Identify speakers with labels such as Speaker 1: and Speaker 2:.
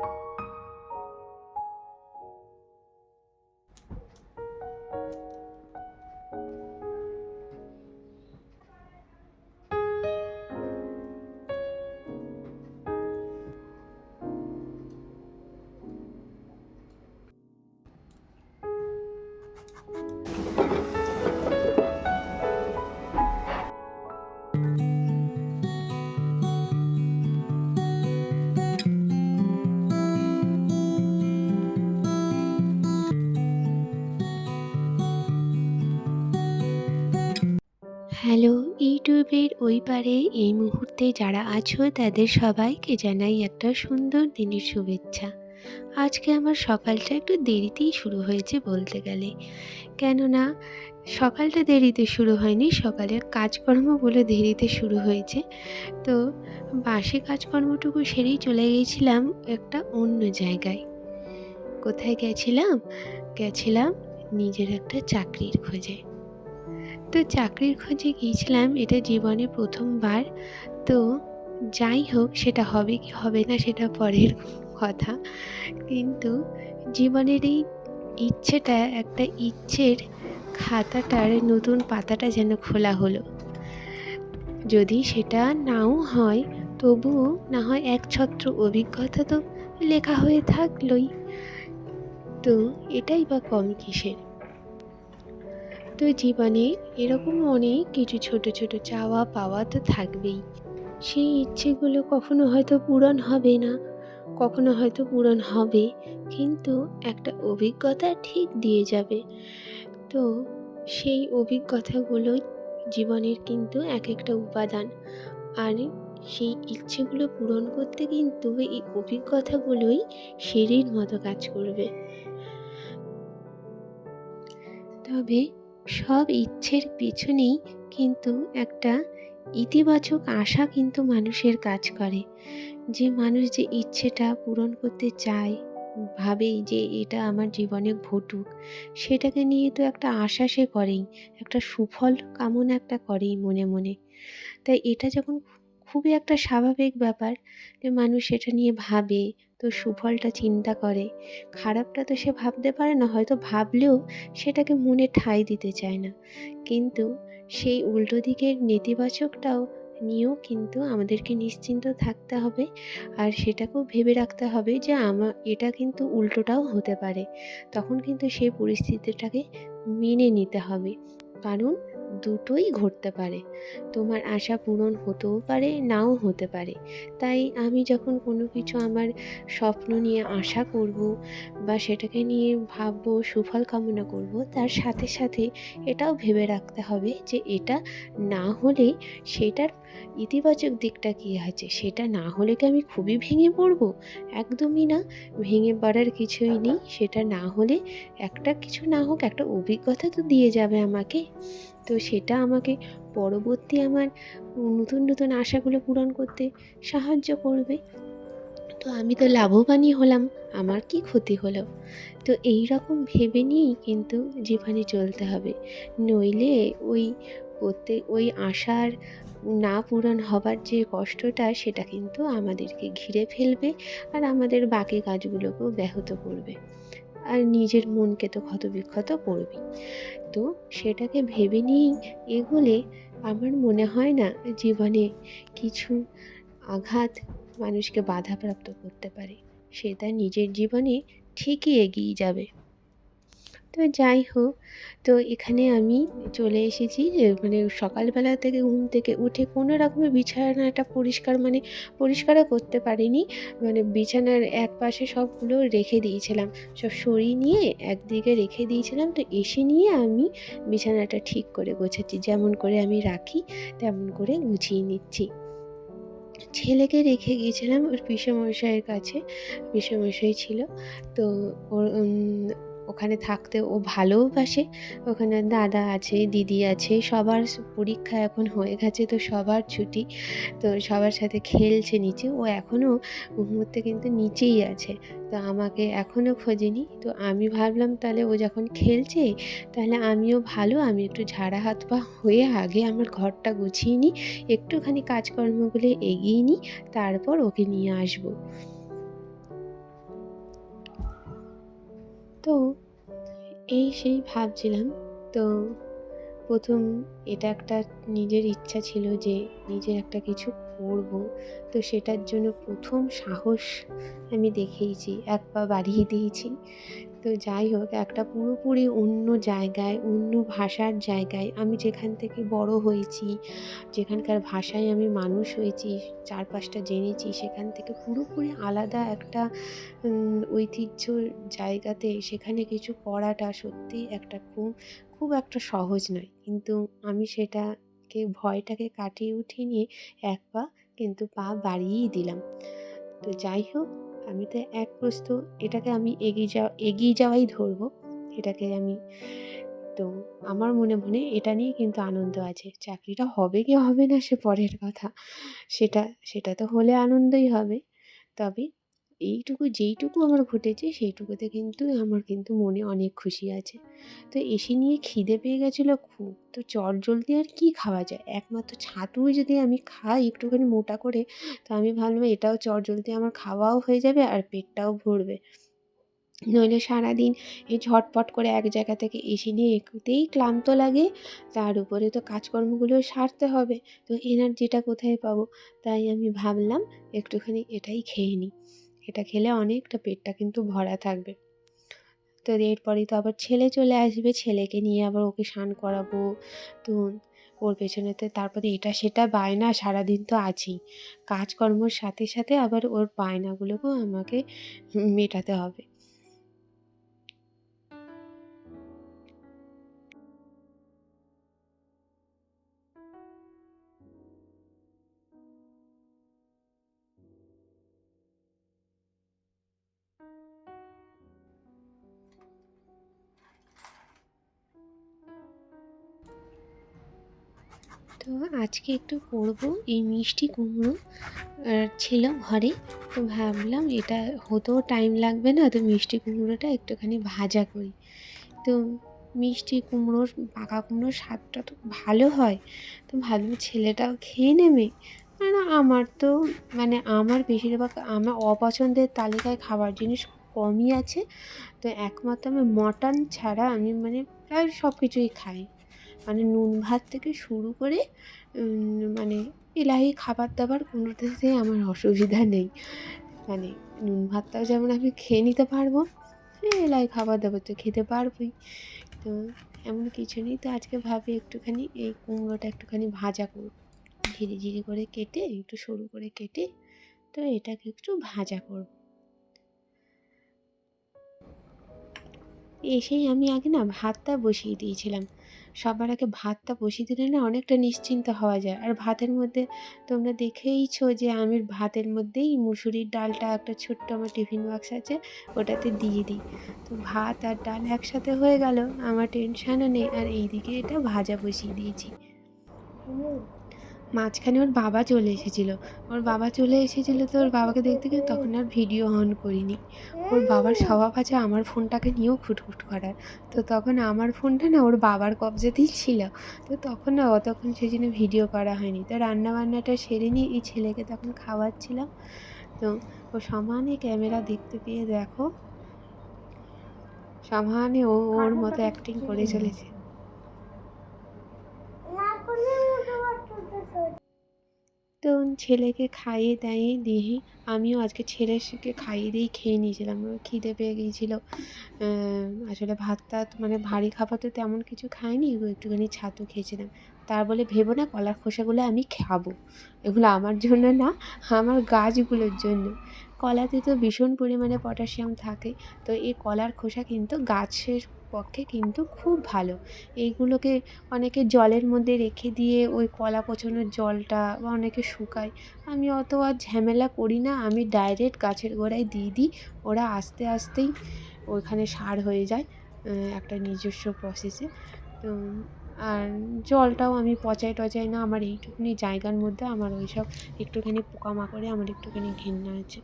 Speaker 1: you hello, ইউটিউবের ওই পারে এই মুহূর্তে যারা আছো তাদের সবাইকে জানাই একটা সুন্দর দিনের শুভেচ্ছা। আজকে আমার সকালটা একটু দেরিতেই শুরু হয়েছে বলতে গেলে। কেননা সকালটা দেরিতে শুরু হয়নি সকালের কাজকর্মগুলো দেরিতে শুরু হয়েছে। তো বাসি কাজকর্মটুকু সেরেই চলে গিয়েছিলাম একটা অন্য জায়গায়। কোথায় গেছিলাম? গেছিলাম নিজের একটা চাকরির খোঁজে। তো চাকরির খোঁজে গিয়েছিলাম, এটা জীবনে প্রথমবার। তো যাই হোক, সেটা হবে কি হবে না, সেটা পরের কথা। কিন্তু জীবনের এই ইচ্ছেটা, একটা ইচ্ছের খাতাটার নতুন পাতাটা যেন খোলা হলো। যদি সেটা নাও হয় তবুও না হয় এক ছত্র অভিজ্ঞতা তো লেখা হয়ে থাকলোই। তো এটাই বা কম কিসের? তো জীবনে এরকম অনেক কিছু ছোট ছোট চাওয়া পাওয়া তো থাকবেই। সেই ইচ্ছেগুলো কখনো হয়তো পূরণ হবে না, কখনো হয়তো পূরণ হবে, কিন্তু একটা অভিজ্ঞতা ঠিক দিয়ে যাবে। তো সেই অভিজ্ঞতাগুলো জীবনের কিন্তু এক একটা উপাদান। আর সেই ইচ্ছেগুলো পূরণ করতে কিন্তু এই অভিজ্ঞতাগুলোই সিঁড়ির মতো কাজ করবে। তবে সব ইচ্ছের পিছনেই কিন্তু একটা ইতিবাচক আশা কিন্তু মানুষের কাজ করে। যে মানুষ যে ইচ্ছেটা পূরণ করতে চায়, ভাবেই যে এটা আমার জীবনে ঘটুক, সেটাকে নিয়ে তো একটা আশা সে করেই, একটা সুফল কামনা একটা করেই মনে মনে। তাই এটা যখন খুবই একটা স্বাভাবিক ব্যাপার যে মানুষ সেটা নিয়ে ভাবে, তো সুফলটা চিন্তা করে। খারাপটা তো সে ভাবতে পারে না, হয়তো ভাবলেও সেটাকে মনে ঠাঁই দিতে চায় না। কিন্তু সেই উল্টো দিকের নেতিবাচকটাও নিয়েও কিন্তু আমাদেরকে নিশ্চিন্ত থাকতে হবে। আর সেটাকেও ভেবে রাখতে হবে যে আমার এটা কিন্তু উল্টোটাও হতে পারে। তখন কিন্তু সেই পরিস্থিতিটাকে মেনে নিতে হবে। কারণ দুটোই ঘটতে পারে। তোমার আশা পূরণ হতেও পারে, নাও হতে পারে। তাই আমি যখন কোনো কিছু আমার স্বপ্ন নিয়ে আশা করব বা সেটাকে নিয়ে ভাববো, সুফল কামনা করব, তার সাথে সাথে এটাও ভেবে রাখতে হবে যে এটা না হলে সেটার ইতিবাচক দিকটা কী আছে? সেটা না হলে কি আমি খুবই ভেঙে পড়ব? একদমই না। ভেঙে পড়ার কিছুই নেই। সেটা না হলে একটা কিছু না হোক, একটা অভিজ্ঞতা তো দিয়ে যাবে আমাকে। তো সেটা আমাকে পরবর্তী আমার নতুন নতুন আশাগুলো পূরণ করতে সাহায্য করবে। তো আমি তো লাভবানই হলাম। আমার কি ক্ষতি হলো? তো এই রকম ভেবে নিয়েই কিন্তু জীবনে চলতে হবে। নইলে ওই প্রত্যেক ওই আশার না পূরণ হবার যে কষ্টটা, সেটা কিন্তু আমাদেরকে ঘিরে ফেলবে আর আমাদের বাকি কাজগুলোকেও ব্যাহত করবে। আর নিজের মনকে তো ক্ষতবিক্ষত করবেই তো সেটাকে ভেবে নিয়েই এগোলে আমার মনে হয় না জীবনে কিছু আঘাত মানুষকে বাধাপ্রাপ্ত করতে পারে। সে তার নিজের জীবনে ঠিকই এগিয়ে যাবে। তো যাই হোক, তো এখানে আমি চলে এসেছি মানে সকালবেলা থেকে ঘুম থেকে উঠে কোনো রকমের বিছানাটা পরিষ্কার মানে পরিষ্কারও করতে পারিনি। মানে বিছানার এক পাশে সবগুলো রেখে দিয়েছিলাম। সব সরিয়ে নিয়ে একদিকে রেখে দিয়েছিলাম। তো এসে নিয়ে আমি বিছানাটা ঠিক করে গোছাচ্ছি। যেমন করে আমি রাখি, তেমন করে গুছিয়ে নিচ্ছি। ছেলেকে রেখে গিয়েছিলাম ওর পিসেমশাইয়ের কাছে। পিসেমশাই ছিল। তো ওর ওখানে থাকতে ও ভালোওবাসে ওখানে দাদা আছে, দিদি আছে, সবার পরীক্ষা এখন হয়ে গেছে তো সবার ছুটি। তো সবার সাথে খেলছে নিচে। ও এখনও মুহূর্তে কিন্তু নিচেই আছে। তো আমাকে এখনও খোঁজেনি। তো আমি ভাবলাম তাহলে ও যখন খেলছে, তাহলে আমিও ভালো, আমি একটু ঝাড়া হাত পা হয়ে আগে আমার ঘরটা গুছিয়ে নিই, একটুখানি কাজকর্মগুলো এগিয়ে নিই, তারপর ওকে নিয়ে আসব। তো এই সেই ভাবছিলাম। তো প্রথম এটা একটা নিজের ইচ্ছা ছিল যে নিজের একটা কিছু করব। তো সেটার জন্য প্রথম সাহস আমি দেখিয়েছি এক পা বাড়িয়ে দিয়েছি। তো যাই হোক, একটা পুরোপুরি অন্য জায়গায়, অন্য ভাষার জায়গায় আমি যেখান থেকে বড় হয়েছি, যেখানকার ভাষায় আমি মানুষ হয়েছি, চারপাশটা জেনেছি, সেখান থেকে পুরোপুরি আলাদা একটা ঐতিহ্য জায়গাতে সেখানে কিছু করাটা সত্যিই একটা খুব খুব একটা সহজ নয়। কিন্তু আমি সেটাকে ভয়টাকে কাটিয়ে উঠিয়ে নিয়ে এক পা কিন্তু পা বাড়িয়েই দিলাম। তো যাই হোক, আমি তো এক প্রস্ত এটাকে আমি এগিয়ে যাওয়া এগিয়ে যাওয়াই ধরবো। এটাকে আমি, তো আমার মনে মনে এটা নিয়ে কিন্তু আনন্দ আছে। চাকরিটা হবে কি হবে না সে পরের কথা। সেটা সেটা তো হলে আনন্দই হবে। তবে এইটুকু যেইটুকু আমার ঘটেছে, সেইটুকুতে কিন্তু আমার কিন্তু মনে অনেক খুশি আছে। তো এসে নিয়ে খিদে পেয়ে গেছিল খুব। তো চট জলদি আর কি খাওয়া যায়? একমাত্র ছাতুই যদি আমি খাই একটুখানি মোটা করে, তো আমি ভাবলাম এটাও চট জলদি আমার খাওয়াও হয়ে যাবে আর পেটটাও ভরবে। নইলে সারাদিন এই ঝটপট করে এক জায়গা থেকে এসে নিয়ে এগোতেই ক্লান্ত লাগে। তার উপরে তো কাজকর্মগুলো সারতে হবে। তো এনার্জিটা কোথায় পাবো? তাই আমি ভাবলাম একটুখানি এটাই খেয়ে নিই। এটা খেলে অনেকটা পেটটা কিন্তু ভরা থাকবে। তো এরপরেই তো আবার ছেলে চলে আসবে, ছেলেকে নিয়ে আবার ওকে স্নান করাবো। তো ওর পেছনেতে তারপরে এটা সেটা বায়না সারাদিন তো আছেই। কাজকর্মর সাথে সাথে আবার ওর বায়নাগুলোকেও আমাকে মেটাতে হবে। তো আজকে একটু করব এই মিষ্টি কুমড়ো ছিল ঘরে। তো ভাবলাম এটা হতেও টাইম লাগবে না, তো মিষ্টি কুমড়োটা একটুখানি ভাজা করি। তো মিষ্টি কুমড়োর, পাকা কুমড়োর স্বাদটা তো ভালো হয়। তো ভাবলাম ছেলেটাও খেয়ে নেবে। মানে আমার তো মানে আমার বেশিরভাগ, আমার অপছন্দের তালিকায় খাবার জিনিস কমই আছে। তো একমাত্র আমি মটন ছাড়া আমি মানে প্রায় সব কিছুই খাই। মানে নুন ভাত থেকে শুরু করে মানে এলাহি খাবার দাবার কোনোটাতেই আমার অসুবিধা নেই। মানে নুন ভাতটাও যেমন আমি খেয়ে নিতে পারব এলাহি খাবার দাবার তো খেতে পারবোই। তো এমন কিছু নেই, তো আজকে ভাবি একটুখানি এই কুমড়োটা একটুখানি ভাজা করব। ঝিরি ঝিরি করে কেটে, একটু সরু করে কেটে, তো এটাকে একটু ভাজা করব। এসেই আমি আগে না ভাতটা বসিয়ে দিয়েছিলাম। সবার আগে ভাতটা বসিয়ে দিলে না অনেকটা নিশ্চিন্ত হওয়া যায়। আর ভাতের মধ্যে তোমরা দেখেইছো যে আমি ভাতের মধ্যেই মুসুরির ডালটা একটা ছোট্ট আমার টিফিন বক্স আছে, ওটাতে দিয়ে দিই। তো ভাত আর ডাল একসাথে হয়ে গেল, আমার টেনশানও নেই। আর এইদিকে এটা ভাজা বসিয়ে দিয়েছি। মাঝখানে ওর বাবা চলে এসেছিল। ওর বাবা চলে এসেছিল তো ওর বাবাকে দেখতে গিয়ে তখন আর ভিডিও অন করিনি। ওর বাবার স্বভাব আছে আমার ফোনটাকে নিয়েও খুটখুট করার। তো তখন আমার ফোনটা না ওর বাবার কবজাতেই ছিল। তো তখন না অতক্ষণ সেই জন্য ভিডিও করা হয়নি। তো রান্নাবান্নাটা সেরে নিয়ে এই ছেলেকে তখন খাওয়াচ্ছিলাম। তো ও সমানে ক্যামেরা দেখতে পেয়ে দেখো সমানে ও ওর মতো অ্যাক্টিং করে চলেছে। তো ছেলেকে খাইয়ে দাইয়ে দিয়ে আমিও আজকে ছেলেকে খাইয়ে দিয়েই খেয়ে নিয়েছিলাম। খিদে পেয়ে গিয়েছিল। আসলে ভাত টাত মানে ভারী খাবার তো তেমন কিছু খাইনি একটুখানি ছাতু খেয়েছিলাম। তার বলে, ভেবো না, কলার খোসাগুলো আমি খাব। এগুলো আমার জন্য না, আমার গাছগুলোর জন্য। কলাতে তো ভীষণ পরিমাণে পটাশিয়াম থাকে, তো এই কলার খোসা কিন্তু গাছের পক্ষে কিন্তু খুব ভালো। এইগুলোকে অনেকে জলের মধ্যে রেখে দিয়ে ওই কলা পচানোর জলটা বা অনেকে শুকায়। আমি অত আর ঝামেলা করি না, আমি ডাইরেক্ট গাছের গোড়ায় দিয়ে দিই, ওরা আস্তে আস্তেই ওইখানে সার হয়ে যায় একটা নিজস্ব প্রসেসে তো, আর জলটাও আমি পচাই টচাই না, আমার এইটুকুনি জায়গার মধ্যে আমার ওই সব একটুখানি পোকামাকড়ে আমার একটুখানি ঘেন্না আছে।